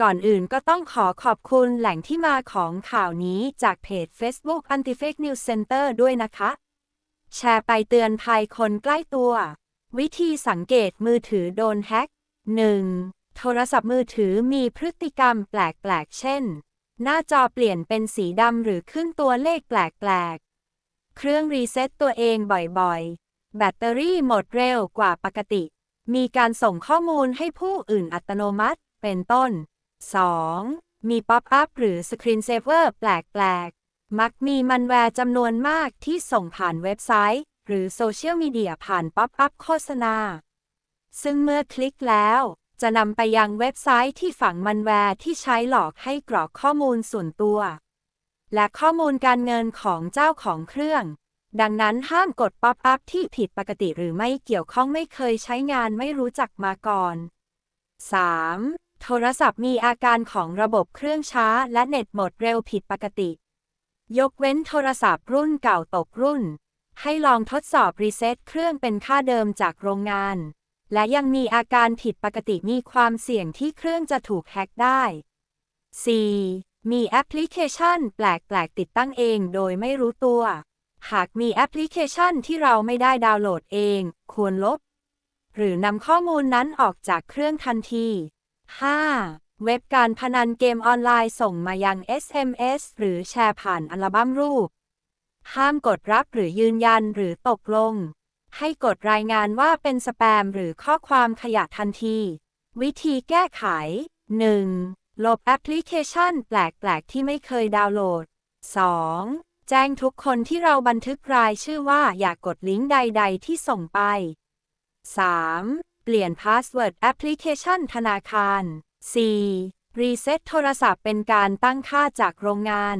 ก่อนอื่นก็ต้องขอขอบคุณแหล่งที่มาของข่าวนี้จากเพจ Facebook Anti-Fake News Center ด้วยนะคะ แชร์ไปเตือนภัยคนใกล้ตัว วิธีสังเกตมือถือโดนแฮ็ก 1. โทรศัพท์มือถือมีพฤติกรรมแปลก ๆ เช่น หน้าจอเปลี่ยนเป็นสีดำหรือขึ้นตัวเลขแปลก ๆ เครื่องรีเซ็ตตัวเองบ่อย ๆ แบตเตอรี่หมดเร็วกว่าปกติ มีการส่งข้อมูลให้ผู้อื่นอัตโนมัติ เป็นต้น 2. มีป๊อปอัพหรือสครีนเซเวอร์แปลก ๆ มักมีมันแวร์จำนวนมากที่ส่งผ่านเว็บไซต์ หรือโซเชียลมีเดียผ่านป๊อปอัพโฆษณา ซึ่งเมื่อคลิกแล้ว จะนำไปยังเว็บไซต์ที่ฝังมันแวร์ที่ใช้หลอกให้กรอกข้อมูลส่วนตัว และข้อมูลการเงินของเจ้าของเครื่อง ดังนั้นห้ามกดป๊อปอัพที่ผิดปกติหรือไม่เกี่ยวข้องไม่เคยใช้งานไม่รู้จักมาก่อน 3. โทรศัพท์มีอาการของระบบเครื่องช้าและเน็ตหมดเร็วผิดปกติ ยกเว้นโทรศัพท์รุ่นเก่าตกรุ่น ให้ลองทดสอบรีเซ็ตเครื่องเป็นค่าเดิมจากโรงงาน และยังมีอาการผิดปกติมีความเสี่ยงที่เครื่องจะถูกแฮ็กได้ 4. มีแอปพลิเคชันแปลกๆ ติดตั้งเองโดยไม่รู้ตัว หากมีแอปพลิเคชันที่เราไม่ได้ดาวน์โหลดเอง ควรลบ หรือนำข้อมูลนั้นออกจากเครื่องทันที 5. เว็บการพนันเกมออนไลน์ส่งมายัง SMS หรือแชร์ผ่านอัลบั้มรูป ห้ามกดรับหรือยืนยันหรือตกลง ให้กดรายงานว่าเป็นสแปมหรือข้อความขยะทันที วิธีแก้ไข 1. ลบแอปพลิเคชันแปลก ๆ ที่ไม่เคยดาวน์โหลด 2. แจ้งทุกคนที่เราบันทึกรายชื่อว่าอย่ากกดลิงก์ใด ๆ ที่ส่งไป 3. เปลี่ยนพาสเวิร์ดแอปพลิเคชันธนาคาร 4. รีเซ็ตโทรศัพท์เป็นการตั้งค่าจากโรงงาน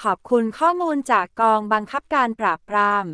ขอบคุณข้อมูลจากกองบังคับการปราบปราม